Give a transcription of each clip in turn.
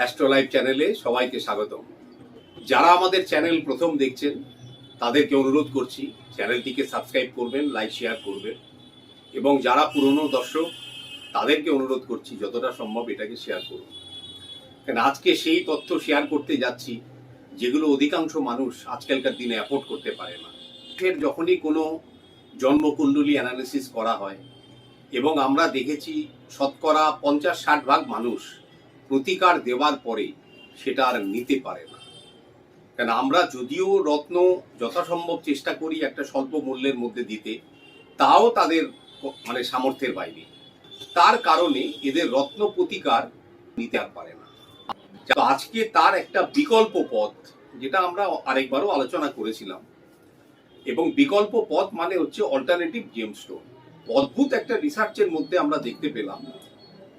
অ্যাস্ট্রোলাইভ চ্যানেলে সবাইকে স্বাগতম। যারা আমাদের চ্যানেল প্রথম দেখছেন, তাদেরকে অনুরোধ করছি চ্যানেলটিকে সাবস্ক্রাইব করবেন লাইক শেয়ার করবেন। এবং যারা পুরনো দর্শক, তাদেরকে অনুরোধ করছি, যতটা সম্ভব এটাকে শেয়ার করুন। কারণ আজকে সেই তথ্য শেয়ার করতে যাচ্ছি, যেগুলো অধিকাংশ মানুষ আজকালকার দিনে অ্যাফোর্ড করতে পারে না। ফের যখনই কোনো জন্মকুণ্ডলী অ্যানালিসিস করা হয়, এবং আমরা দেখেছি শতকরা পঞ্চাশ ষাট ভাগ মানুষ প্রতিকার দেওয়ার পরে সেটা আর নিতে পারে না। কারণ আমরা যদিও রত্ন যথাসম্ভব চেষ্টা করি একটা স্বল্প মূল্যের মধ্যে দিতে, তাও তাদের মানে সামর্থ্যের বাইরে। তার কারণে এদের রত্ন প্রতিকার নিতে আর পারে না। আজকে তার একটা বিকল্প পথ, যেটা আমরা আরেকবারও আলোচনা করেছিলাম, এবং বিকল্প পথ মানে হচ্ছে অল্টারনেটিভ জেমস্টোন অদ্ভুত একটা রিসার্চের মধ্যে আমরা দেখতে পেলাম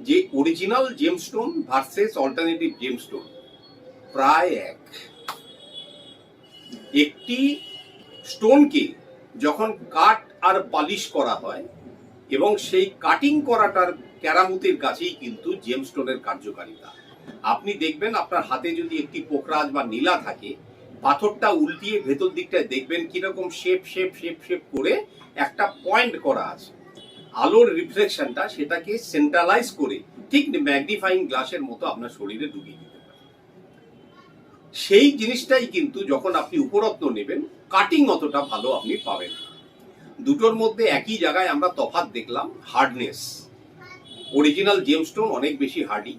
যে original gemstone versus alternative gemstone প্রায় এক। একটি স্টোনকে যখন কাট আর পালিশ করা হয়, এবং সেই কাটিং করাটার ক্যারামতির কাছেই কিন্তু জেমস্টোনের কার্যকারিতা। আপনি দেখবেন আপনার হাতে যদি একটি পোখরাজ বা নীলা থাকে, পাথরটা উল্টিয়ে ভেতর দিকটায় দেখবেন কীরকম শেপ শেপ শেপ শেপ করে একটা পয়েন্ট করা আছে। আলোর রিফ্লেকশনটা সেটাকে সেন্ট্রালাইজ করে ঠিক ম্যাগনিফাইং গ্লাসের মতো আপনার শরীরে ঢুকিয়ে দিতে পারে সেই জিনিসটাই কিন্তু যখন আপনি উপরত্ন নেবেন কাটিং অতটা ভালো আপনি পাবেন দুটোর মধ্যে একই জায়গায় আমরা তফাৎ দেখলাম হার্ডনেস অরিজিনাল জেমস্টোন অনেক বেশি হার্ডি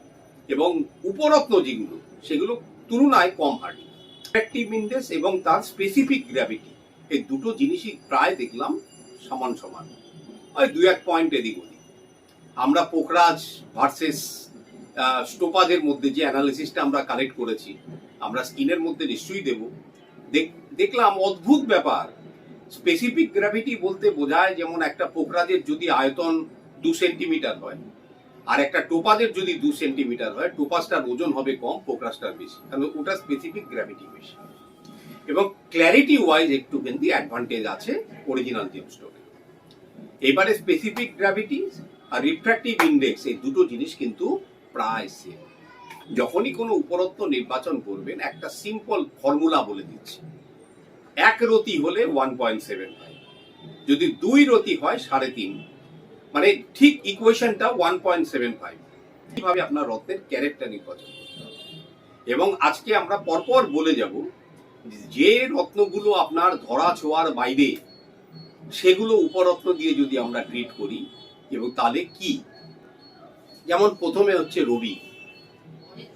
এবং উপরত্ন যেগুলো, সেগুলো তুলনায় কম হার্ডি অ্যাক্টিভ ইন্ডেক্স এবং তার স্পেসিফিক গ্র্যাভিটি এই দুটো জিনিসই প্রায় দেখলাম সমান সমান। ওই দু এক পয়েন্ট এদিক ওদিক। আমরা পোখরাজ ভার্সেস স্টোপাজের মধ্যে যে অ্যানালিসিসটা আমরা কালেক্ট করেছি, আমরা স্কিনের মধ্যে নিশ্চয়ই দেব। দেখ- দেখলাম অদ্ভুত ব্যাপার। স্পেসিফিক গ্র্যাভিটি বলতে বোঝায় যেমন একটা পোখরাজের যদি আয়তন দু সেন্টিমিটার হয়, আর একটা টোপাজের যদি দু সেন্টিমিটার হয় টোপাজটার ওজন হবে কম পোকরাজটার বেশি। কারণ ওটা স্পেসিফিক গ্র্যাভিটি বেশি এবং ক্ল্যারিটি ওয়াইজ একটু কিন্তু অ্যাডভান্টেজ আছে অরিজিনাল জেমস্টোনে এবারে স্পেসিফিক গ্র্যাভিটি আর রিফ্র্যাক্টিভ ইন্ডেক্স এই দুটো জিনিস কিন্তু প্রায় সেম যখনই কোনো উপরত্ব নির্বাচন করবেন, একটা সিম্পল ফর্মুলা বলে দিচ্ছি। এক রতি হলে ওয়ান পয়েন্ট সেভেন ফাইভ যদি দুই রতি হয়, সাড়ে তিন। মানে ঠিক ইকুয়েশনটা ওয়ান পয়েন্ট সেভেন ফাইভ কীভাবে আপনার রত্নের ক্যারেক্টার নির্বাচন করতে হবে। এবং আজকে আমরা পরপর বলে যাব যে রত্নগুলো আপনার ধরা ছোঁয়ার বাইরে সেগুলো উপরত্ন দিয়ে যদি আমরা ট্রিট করি, এবং তাহলে কি? যেমন প্রথমে হচ্ছে রবি।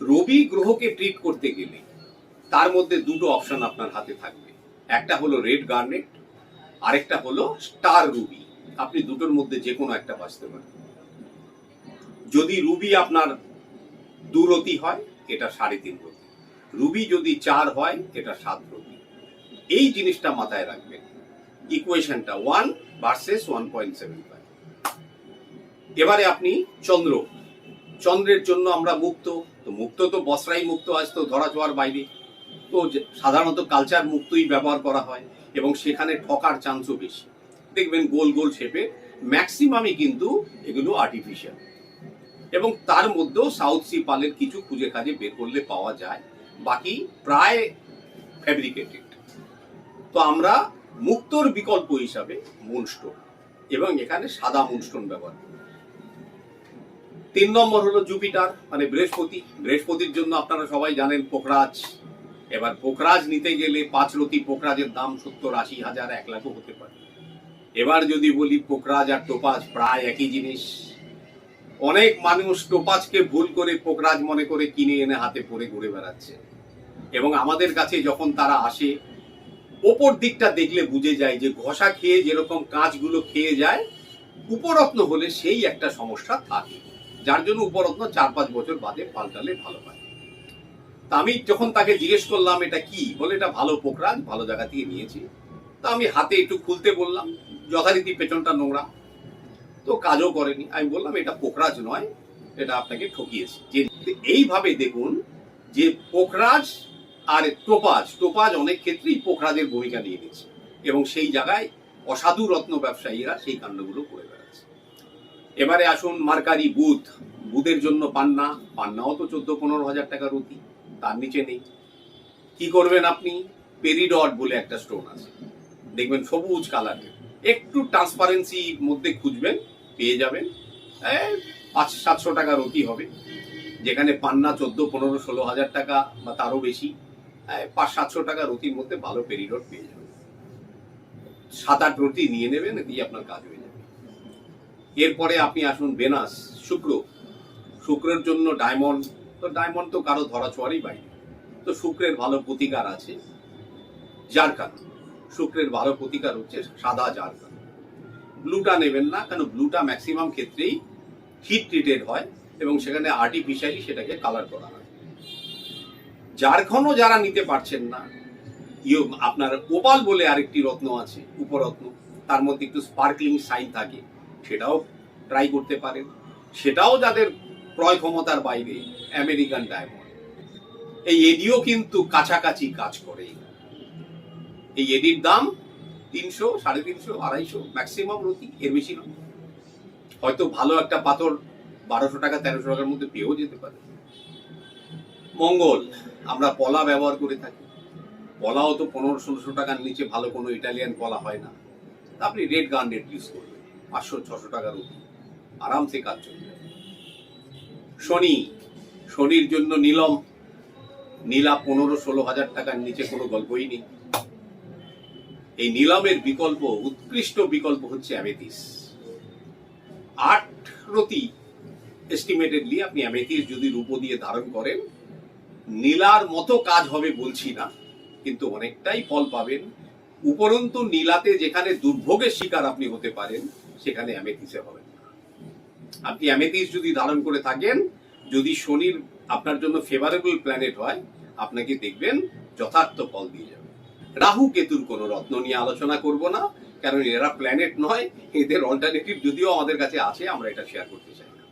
রবি গ্রহকে ট্রিট করতে গেলে তার মধ্যে দুটো অপশন আপনার হাতে থাকবে। একটা হলো রেড গার্নেট আরেকটা হলো স্টার রুবি আপনি দুটোর মধ্যে যে কোনো একটা বাঁচতে পারেন। যদি রুবি আপনার দু রতি হয়, এটা সাড়ে তিন রতি। রুবি যদি চার হয়, এটা সাত রতি। এই জিনিসটা মাথায় রাখবেন। ইকুয়েশনটা one versus one point seven five. এবারে আপনি চন্দ্র। চন্দ্রের জন্য আমরা মুক্ত। তো মুক্ত তো বসরাই মুক্ত আজ তো ধরা ছোঁয়ার বাইরে। তো সাধারণত কালচার মুক্তই ব্যবহার করা হয় এবং সেখানে ঠকার চান্সও বেশি। দেখবেন গোল গোল শেপে ম্যাক্সিমামই কিন্তু এগুলো আর্টিফিশিয়াল এবং তার মধ্যেও সাউথ সি পালের কিছু খুঁজে কাজে বের করলে পাওয়া যায়। বাকি প্রায় ফ্যাব্রিকেটেড তো আমরা মুক্তর বিকল্প হিসাবে মুনস্টোন এবং এখানে সাদা মুনস্টোন ব্যবহার তিন নম্বর হলো জুপিটার মানে বৃহস্পতি। বৃহস্পতির জন্য আপনারা সবাই জানেন পোখরাজ। এবার পোখরাজ নিতে গেলে পাঁচ রতি পোখরাজের দাম সত্তর আশি হাজার, এক লাখও হতে পারে। এবার যদি বলি পোখরাজ আর টোপাজ, প্রায় একই জিনিস। অনেক মানুষ টোপাজকে ভুল করে পোখরাজ মনে করে কিনে এনে হাতে পরে ঘুরে বেড়াচ্ছে। এবং আমাদের কাছে যখন তারা আসে ওপর দিকটা দেখলে বুঝে যায় যে ঘষা খেয়ে যেরকম কাঁচগুলো খেয়ে যায়, উপরত্ন হলে সেই একটা সমস্যা থাকে। যার জন্য উপরত্ন চার পাঁচ বছর বাদে পাল্টালে ভালো হয়। তা আমি যখন তাকে জিজ্ঞেস করলাম, এটা কি? বলে, এটা ভালো পোকরাজ ভালো জায়গা থেকে নিয়েছি। তা আমি হাতে একটু খুলতে বললাম, যথারীতি পেছনটা নোংরা। তো কাজও করেনি। আমি বললাম, এটা পোকরাজ নয়, এটা আপনাকে ঠকিয়েছে। যে এইভাবে দেখুন যে পোকরাজ আর টোপাজ টোপাজ অনেক ক্ষেত্রেই পোখরাদের ভূমিকা নিয়ে নিচ্ছে এবং সেই জায়গায় অসাধু রত্ন ব্যবসায়ীরা সেই কাণ্ডগুলো করে বেড়াচ্ছে। এবারে আসুন মার্কারি বুধ। বুধের জন্য পান্না, পান্নাও তো চোদ্দ পনেরো হাজার টাকার অতি, তার নিচে নেই। কি করবেন আপনি? পেরিডট বলে একটা স্টোন আছে। দেখবেন সবুজ কালারের একটু ট্রান্সপারেন্সি মধ্যে খুঁজবেন, পেয়ে যাবেন। পাঁচ, সাতশো টাকার অতি হবে। যেখানে পান্না চোদ্দ, পনেরো, ষোলো হাজার টাকা বা তারও বেশি। পাঁচ, সাতশো টাকা রুটির মধ্যে ভালো পেরিডট পেয়ে যাবেন। সাত, আট রতি নিয়ে নেবেন, দিয়ে আপনার কাজ হয়ে যাবে। এরপরে আপনি আসুন বেনাস, শুক্র। শুক্রের জন্য ডায়মন্ড, তো ডায়মন্ড তো কারও ধরা ছোঁয়ারই বাইরে। তো শুক্রের ভালো প্রতিকার আছে জারকান শুক্রের ভালো প্রতিকার হচ্ছে সাদা জারকান ব্লুটা নেবেন না, কেন ব্লুটা ম্যাক্সিমাম ক্ষেত্রেই হিট ট্রিটেড হয় এবং সেখানে আর্টিফিশিয়ালি সেটাকে কালার করা হয়। জারখনও যারা নিতে পারছেন না আপনার ওপাল বলে আরেকটি রত্ন আছে, উপরত্ন, তার মধ্যে একটু স্পার্কলিং সাইন থাকে, সেটাও ট্রাই করতে পারেন। সেটাও যাদের ক্রয় ক্ষমতার বাইরে আমেরিকান ডায়মন্ড এই এডিও কিন্তু কাছাকাছি কাজ করে। এই এডির দাম তিনশো, সাড়ে তিনশো, আড়াইশো ম্যাক্সিমাম রতি, এর বেশি নয়। হয়তো ভালো একটা পাথর বারোশো টাকা, তেরোশো টাকার মধ্যে পেয়েও যেতে পারে। মঙ্গল। আমরা পলা ব্যবহার করে থাকি। পলাও তো পনেরো, ষোলোশো টাকার নিচে ভালো কোনো ইটালিয়ান পলা হয় না। আপনি রেড গার্নেট ইউজ করবেন পাঁচশো, ছশো টাকার অতি আরামসে কাজ চলবে। শনি, শনির জন্য নীলম। নীলা পনেরো, ষোলো হাজার টাকার নিচে কোনো গল্পই নেই। এই নীলমের বিকল্প, উৎকৃষ্ট বিকল্প হচ্ছে অ্যামেথিস আট রতি এস্টিমেটেডলি আপনি অ্যামেথিস যদি রূপো দিয়ে ধারণ করেন নীলার মতো কাজ হবে বলছি না, কিন্তু অনেকটাই ফল পাবেন। উপরন্তু নীলাতে যেখানে দুর্ভোগের শিকার আপনি হতে পারেন, সেখানে অ্যামেথিসে হবেন আপনি অ্যামেথিস যদি ধারণ করে থাকেন, যদি শনির আপনার জন্য ফেভারেবল প্ল্যানেট হয়, আপনাকে দেখবেন যথার্থ ফল দিয়ে যাবে। রাহু কেতুর কোনো রত্ন নিয়ে আলোচনা করব না, কারণ এরা প্ল্যানেট নয়, এদের অল্টারনেটিভ যদিও আমাদের কাছে আছে, আমরা এটা শেয়ার করতে চাই না।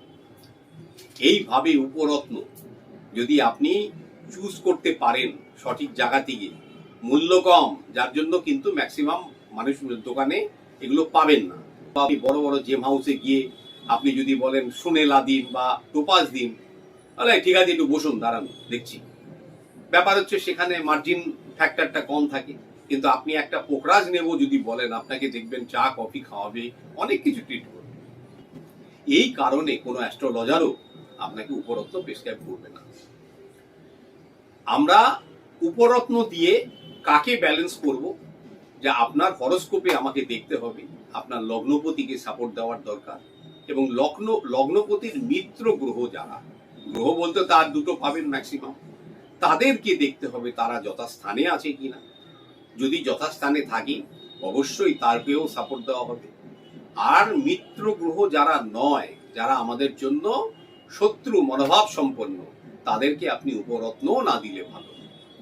এইভাবে উপরত্ন, যদি আপনি চুজ করতে পারেন সঠিক জায়গা থেকে। মূল্য কম, যার জন্য কিন্তু ম্যাক্সিমাম মানুষ দোকানে এগুলো পাবেন না। আপনি বড় বড় জেম হাউসে গিয়ে আপনি যদি বলেন সোনেলা দিন বা টোপাস দিন তাহলে ঠিক আছে, একটু বসুন, দাঁড়ান, দেখছি। ব্যাপার হচ্ছে সেখানে মার্জিন ফ্যাক্টরটা কম থাকে। কিন্তু আপনি একটা পোকরাজ নেব যদি বলেন, আপনাকে দেখবেন চা, কফি খাওয়াবে, অনেক কিছু ট্রিট করবে। এই কারণে কোনো অ্যাস্ট্রোলজারও আপনাকে উপরত্ন প্রেসক্রাইব করবে না। আমরা উপরত্ন দিয়ে কাকে ব্যালেন্স করব? যে আপনার হরস্কোপে আমাকে দেখতে হবে। আপনার লগ্নপতিকে সাপোর্ট দেওয়ার দরকার এবং লগ্ন, লগ্নপতির মিত্র গ্রহ যারা, গ্রহ বলতে তার দুটো পাবেন ম্যাক্সিমাম তাদেরকে দেখতে হবে তারা যথাস্থানে আছে কিনা। যদি যথাস্থানে থাকে, অবশ্যই তারকেও সাপোর্ট দেওয়া হবে। আর মিত্র গ্রহ যারা নয়, যারা আমাদের জন্য শত্রু, মনোভাব সম্পন্ন তাদেরকে আপনি উপরত্ন না দিলে ভালো।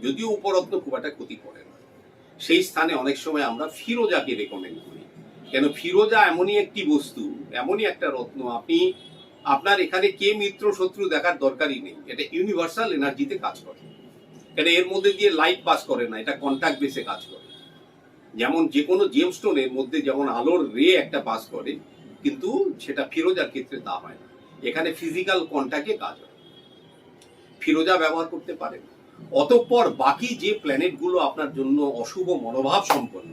যদিও উপরত্ন খুব একটা ক্ষতি করে না। সেই স্থানে অনেক সময় আমরা ফিরোজাকে রেকমেন্ড করি। কেন ফিরোজা এমনই একটি বস্তু, এমনই একটা রত্ন। আপনি, আপনার এখানে কে মিত্র শত্রু দেখার দরকারই নেই। এটা ইউনিভার্সাল এনার্জিতে কাজ করে। কেন এর মধ্যে দিয়ে লাইট পাস করে না, এটা কন্ট্যাক্ট বেসে কাজ করে। যেমন যে কোনো জেমস্টোনের মধ্যে যেমন আলোর রে একটা পাস করে, কিন্তু সেটা ফিরোজার ক্ষেত্রে তা হয় না। এখানে ফিজিক্যাল কন্ট্যাক্টে কাজ হয়। ফিরোজা ব্যবহার করতে পারেন অতঃপর বাকি যে প্ল্যানেটগুলো আপনার জন্য অশুভ মনোভাব সম্পন্ন,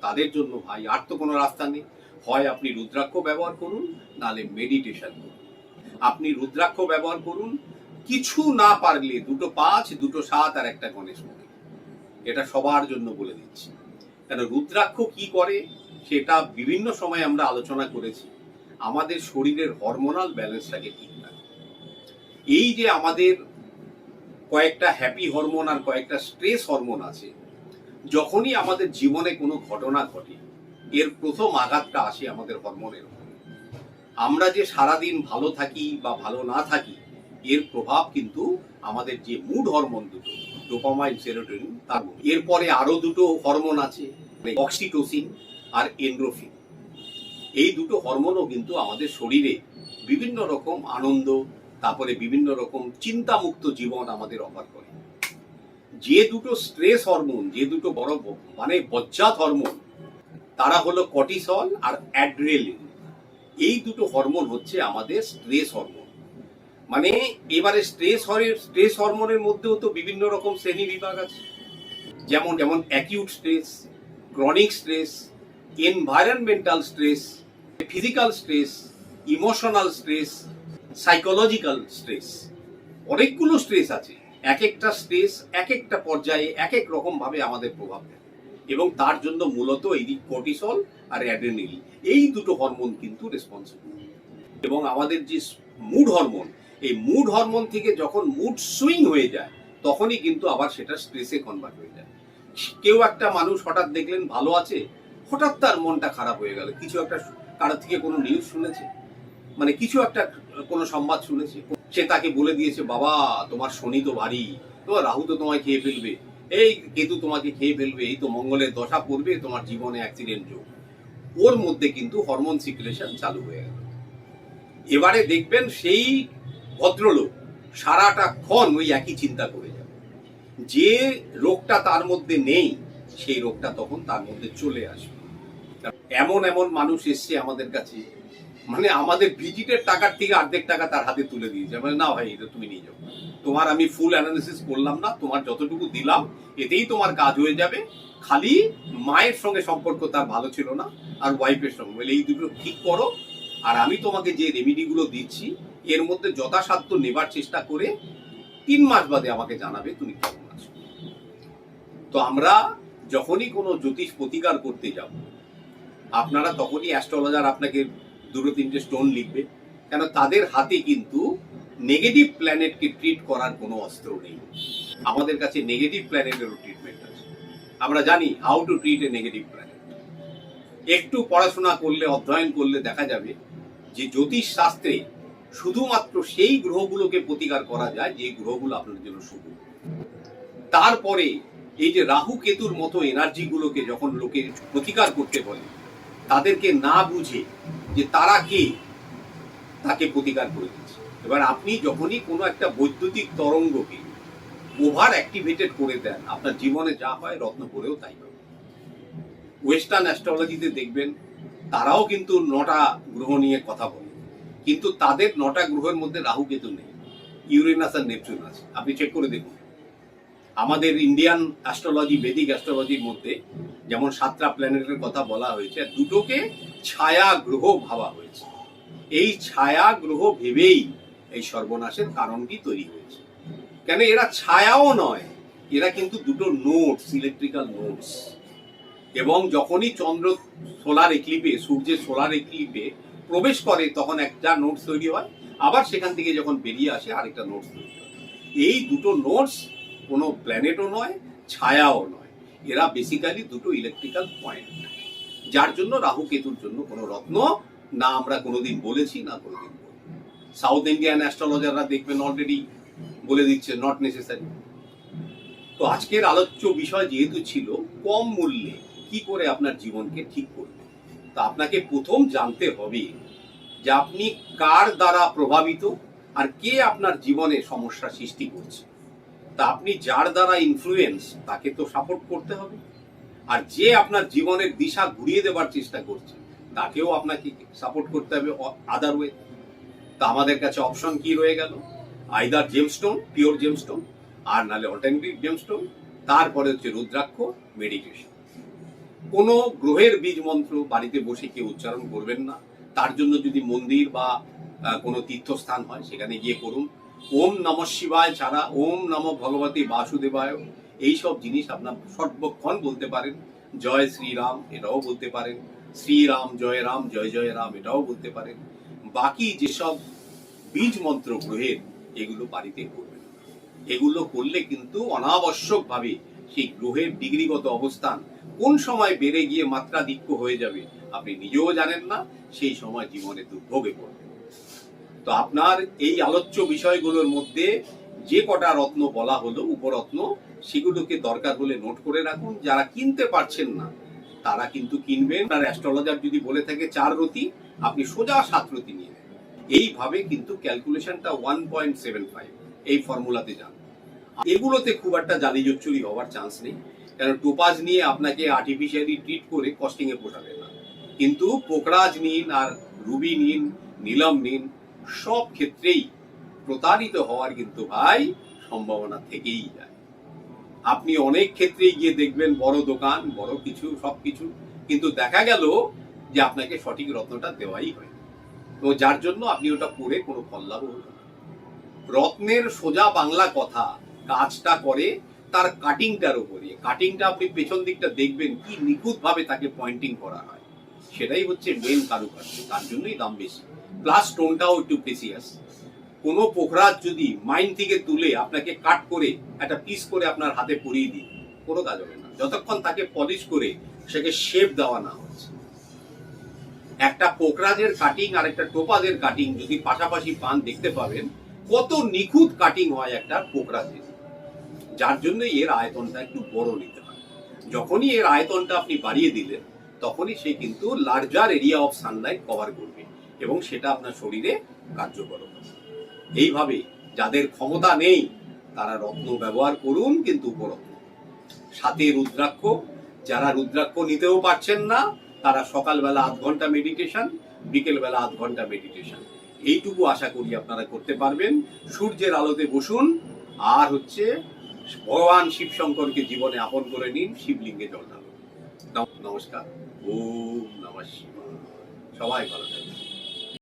তাদের জন্য ভাই আর তো কোনো রাস্তা নেই। হয় আপনি রুদ্রাক্ষ ব্যবহার করুন নাহলে মেডিটেশন করুন। আপনি রুদ্রাক্ষ ব্যবহার করুন, কিছু না পারলে দুটো পাঁচ, দুটো সাত আর একটা গণেশ মন্দির। এটা সবার জন্য বলে দিচ্ছি। কেন রুদ্রাক্ষ কি করে, সেটা বিভিন্ন সময় আমরা আলোচনা করেছি। আমাদের শরীরের হরমোনাল ব্যালেন্সটাকে ঠিক রাখে। এই যে আমাদের কয়েকটা হ্যাপি হরমোন আর কয়েকটা স্ট্রেস হরমোন আছে। যখনই আমাদের জীবনে কোনো ঘটনা ঘটে, এর প্রথম আঘাতটা আসে আমাদের হরমোনের আমরা যে সারাদিন ভালো থাকি বা ভালো না থাকি, এর প্রভাব কিন্তু আমাদের যে মুড হরমোন দুটো ডোপামাইন সেরোটোনিন তার। এরপরে আরও দুটো হরমোন আছে অক্সিটোসিন আর এন্ড্রোফিন এই দুটো হরমোনও কিন্তু আমাদের শরীরে বিভিন্ন রকম আনন্দ তারপরে বিভিন্ন রকম চিন্তামুক্ত জীবন আমাদের অফার করে। যে দুটো স্ট্রেস হরমোন যে দুটো বড় মানে বজ্জাত হরমোন তারা হলো কর্টিসল আর অ্যাড্রেলিন এই দুটো হরমোন হচ্ছে আমাদের স্ট্রেস হরমোন মানে এবারে স্ট্রেস স্ট্রেস হরমোনের মধ্যেও তো বিভিন্ন রকম শ্রেণি বিভাগ আছে। যেমন যেমন acute stress chronic stress environmental stress physical stress emotional stress psychological stress অনেকগুলো স্ট্রেস আছে। এক একটা স্ট্রেস এক একটা পর্যায়ে এক এক রকম ভাবে আমাদের প্রভাব ফেলে। এবং তার জন্য মূলত এই দিক কর্টিসল আর অ্যাড্রেনালিন এই দুটো হরমোন কিন্তু রেসপন্সিবল এবং আমাদের যে মুড হরমোন এই মুড হরমোন থেকে যখন মুড সুইং হয়ে যায়, তখনই কিন্তু আবার সেটা স্ট্রেসে কনভার্ট হয়ে যায়। কেউ একটা মানুষ হঠাৎ দেখলেন ভালো আছে, হঠাৎ তার মনটা খারাপ হয়ে গেল। কিছু একটা কারোর থেকে কোনো নিউজ শুনেছে? মানে কিছু একটা, কোনো সংবাদ শুনেছে। সে তাকে বলে দিয়েছে, বাবা, তোমার শনি তো ভারী তোমার রাহু তো তোমায় খেয়ে ফেলবে। এই কেতু তোমাকে খেয়ে ফেলবে, এই তো মঙ্গলের দশা পড়বে, তোমার জীবনে অ্যাক্সিডেন্ট যোগ। ওর মধ্যে কিন্তু হরমোন সিকুলেশন চালু হয়ে গেল। এবারে দেখবেন সেই ভদ্রলোক সারাটা ক্ষণ ওই একই চিন্তা করে যাবে। যে রোগটা তার মধ্যে নেই, সেই রোগটা তখন তার মধ্যে চলে আসবে। এমন এমন মানুষ এসছে আমাদের কাছে মানে আমাদের ভিজিটের টাকার থেকে অর্ধেক টাকা তার হাতে তুলে দিয়েছে। মানে না ভাই, এটা তুমি নিয়ে যাও। তোমার আমি ফুল অ্যানালিসিস করলাম না, তোমার যতটুকু দিলাম, এতেই তোমার কাজ হয়ে যাবে। খালি মায়ের সঙ্গে সম্পর্ক তার ভালো ছিল না, আর ওয়াইফের সঙ্গে। বলে, এই দুটো ঠিক করো। আর আমি তোমাকে যে রেমিডিগুলো দিচ্ছি, এর মধ্যে যথাসাধ্য নেবার চেষ্টা করে তিন মাস বাদে আমাকে জানাবে, তুমি কেমন আছো? তো আমরা যখনই কোনো জ্যোতিষ প্রতিকার করতে যাব, আপনারা তখনই অ্যাস্ট্রোলজার আপনাকে দুটো তিনটে স্টোন লিখবে। কেন তাদের হাতে কিন্তু নেগেটিভ প্ল্যানেটকে ট্রিট করার কোনো অস্ত্র নেই। আমাদের কাছে নেগেটিভ প্ল্যানেটেরও ট্রিটমেন্ট আছে। আমরা জানি how to treat a negative planet একটু পড়াশোনা করলে, অধ্যয়ন করলে দেখা যাবে যে জ্যোতিষ শাস্ত্রে শুধুমাত্র সেই গ্রহগুলোকে প্রতিকার করা যায় যে গ্রহগুলো আপনার জন্য শুভ। তারপরে এই যে রাহু কেতুর মতো এনার্জিগুলোকে যখন লোকে প্রতিকার করতে বলে, তাদেরকে না বুঝে যে তারা কে, তাকে প্রতিকার করে দিচ্ছে। এবার আপনি যখনই কোনো একটা বৈদ্যুতিক তরঙ্গকে ওভার অ্যাক্টিভেটেড করে দেন, আপনার জীবনে যা হয় রত্ন করেও তাই হবে। ওয়েস্টার্ন অ্যাস্ট্রোলজিতে দেখবেন, তারাও কিন্তু নটা গ্রহ নিয়ে কথা বলে। কিন্তু তাদের নটা গ্রহের মধ্যে রাহু কেতু নেই, ইউরেনাস আর নেপচুন আছে। আপনি চেক করে দেখুন। আমাদের ইন্ডিয়ান অ্যাস্ট্রোলজি বেদিক অ্যাস্ট্রোলজির মধ্যে যেমন সাতটা প্ল্যানেটের কথা বলা হয়েছে, দুটোকে ছায়া গ্রহ ভাবা হয়েছে। এই ছায়া গ্রহ ভেবেই এই সর্বনাশের কারণটি তৈরি হয়েছে। কেন এরা ছায়াও নয়, এরা কিন্তু দুটো নোটস ইলেকট্রিক্যাল নোটস এবং যখনই চন্দ্র সোলার এক্লিপে সূর্যের সোলার এক্লিপে প্রবেশ করে, তখন একটা নোটস তৈরি হয়। আবার সেখান থেকে যখন বেরিয়ে আসে, আরেকটা নোটস তৈরি হয়। এই দুটো নোটস কোনো প্ল্যানেটও নয়, ছায়াও নয়। এরা বেসিক্যালি দুটো ইলেকট্রিক্যাল পয়েন্ট যার জন্য রাহু কেতুর জন্য কোনো রত্ন না আমরা কোনোদিন বলেছি, না কোনোদিন সাউথ ইন্ডিয়ান অ্যাস্ট্রোলজাররা দেখবেন অলরেডি বলে দিচ্ছে নট নেসেসারি তো আজকের আলোচ্য বিষয় যেহেতু ছিল, কম মূল্যে কি করে আপনার জীবনকে ঠিক করবে? তা আপনাকে প্রথম জানতে হবে যে আপনি কার দ্বারা প্রভাবিত আর কে আপনার জীবনে সমস্যা সৃষ্টি করছে। তা আপনি যার দ্বারা ইনফ্লুয়েন্স তাকে তো সাপোর্ট করতে হবে। আর যে আপনার জীবনের দিশা ঘুরিয়ে দেবার চেষ্টা করছে, তাকেও আপনাকে সাপোর্ট করতে হবে আদার ওয়ে তা আমাদের কাছে অপশন কি রয়ে গেল? আইদার জেমস্টোন পিওর জেমস্টোন আর নালে অল্টারনেটিভ জেমস্টোন তারপরে হচ্ছে রুদ্রাক্ষ মেডিটেশন কোনো গ্রহের বীজ মন্ত্র বাড়িতে বসে কেউ উচ্চারণ করবেন না। তার জন্য যদি মন্দির বা কোনো তীর্থস্থান হয়, সেখানে গিয়ে করুন। ওম নম শিবায় ছাড়া ওম নম ভগবতী বাসুদেবায় এইসব জিনিস আপনার সর্বক্ষণ বলতে পারেন। জয় শ্রীরাম, এটাও বলতে পারেন। শ্রীরাম, জয় রাম, জয় জয় রাম, এটাও বলতে পারেন। বাকি যেসব বীজ মন্ত্র গ্রহের, এগুলো বাড়িতে করবেন। এগুলো করলে কিন্তু অনাবশ্যকভাবে সেই গ্রহের ডিগ্রিগত অবস্থান কোন সময় বেড়ে গিয়ে মাত্রাধিক্য হয়ে যাবে, আপনি নিজেও জানেন না, সেই সময় জীবনে দুর্ভোগে পড়বেন। তো আপনার এই আলোচ্য বিষয়গুলোর মধ্যে যে কটা রত্ন বলা হলো, উপরত্ন, সেগুলোকে দরকার হলে নোট করে রাখুন। যারা কিনতে পারছেন না, তারা কিন্তু কিনবেন। আর অ্যাস্ট্রোলজার যদি বলে থাকে চার রতি, আপনি সোজা সাত রতি নিয়ে নেন। এইভাবে কিন্তু ক্যালকুলেশনটা ওয়ান পয়েন্ট সেভেন ফাইভ এই ফর্মুলাতে যান। এগুলোতে খুব একটা জালি জচ্চুরি হওয়ার চান্স নেই। কারণ টোপাজ নিয়ে আপনাকে আর্টিফিশিয়ালি ট্রিট করে কস্টিংয়ে পোষাবে না। কিন্তু পোকরাজ নিন আর রুবি নিন, নীলম নিন সব ক্ষেত্রেই প্রতারিত হওয়ার কিন্তু ভাই সম্ভাবনা থেকেই যায়। আপনি অনেক ক্ষেত্রেই গিয়ে দেখবেন বড় দোকান, বড় কিছু সবকিছু কিন্তু দেখা গেল যে আপনাকে সঠিক রত্নটা দেওয়াই হয় তো যার জন্য আপনি ওটা পরে কোনো ফল লাভ হলো রত্নের সোজা বাংলা কথা, কাজটা করে তার কাটিংটার উপরে। কাটিংটা আপনি পেছন দিকটা দেখবেন, কি নিখুঁত ভাবে তাকে পয়েন্টিং করা হয়। সেটাই হচ্ছে মেন কারুকার্য, তার জন্যই দাম বেশি। প্লাস টোনটাও একটু প্রেসিয়াস কোনো পোখরাজ যদি মাইন থেকে তুলে আপনাকে কাট করে একটা পিস করে আপনার হাতে পরিয়ে দিই কোনো কাজ হবে না। যতক্ষণ তাকে পলিশ করে সেকে শেপ দেওয়া না হচ্ছে। একটা পোকরাজের কাটিং আর একটা টোপাজের কাটিং যদি পাশাপাশি পান দেখতে পাবেন, কত নিখুঁত কাটিং হয় একটা পোকরাজের যার জন্য এর আয়তনটা একটু বড় নিতে হয়। যখনই এর আয়তনটা আপনি বাড়িয়ে দিলেন, তখনই সে কিন্তু larger area of sunlight cover করবে। এবং সেটা আপনার শরীরে কার্যকর এইভাবে যাদের ক্ষমতা নেই, তারা রত্ন ব্যবহার করুন কিন্তু উপরত্ন সাথে রুদ্রাক্ষ, যারা রুদ্রাক্ষ নিতেও পারছেন না, তারা সকালবেলা আধ ঘণ্টা মেডিটেশন বিকেলবেলা আধ ঘণ্টা মেডিটেশন এইটুকু আশা করি আপনারা করতে পারবেন। সূর্যের আলোতে বসুন, আর হচ্ছে ভগবান শিব শঙ্করকে জীবনে আপন করে নিন, শিবলিঙ্গে জল ঢালুন। নমস্কার। ওম নমঃ সবাই ভালো থাকবেন।